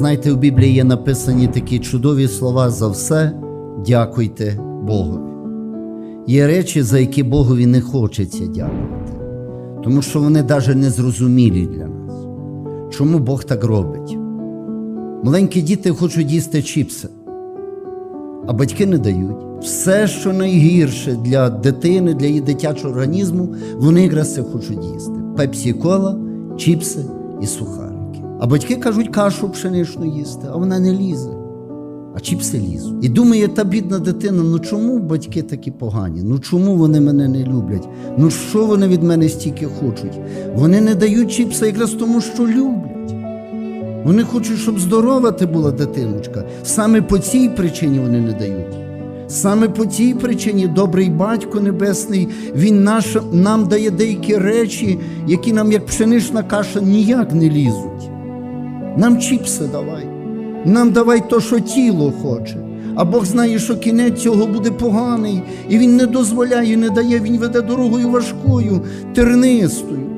Знаєте, у Біблії є написані такі чудові слова за все дякуйте Богові. Є речі, за які Богові не хочеться дякувати, тому що вони навіть незрозумілі для нас. Чому Бог так робить? Маленькі діти хочуть їсти чіпси, а батьки не дають. Все, що найгірше для дитини, для її дитячого організму, вони якраз це хочуть їсти: пепсі кола, чіпси і сухарики. А батьки кажуть кашу пшеничну їсти, а вона не лізе. А чіпси лізуть. І думає, та бідна дитина, ну чому батьки такі погані? Ну чому вони мене не люблять? Ну що вони від мене стільки хочуть? Вони не дають чіпса якраз тому, що люблять. Вони хочуть, щоб здорова ти була дитиночка. Саме по цій причині вони не дають. Саме по цій причині добрий батько небесний, він наш, нам дає деякі речі, які нам, як пшенична каша, ніяк не лізуть. Нам чіпси давай. Нам давай то, що тіло хоче. А Бог знає, що кінець цього буде поганий, і Він не дозволяє, не дає, Він веде дорогою важкою, тернистою.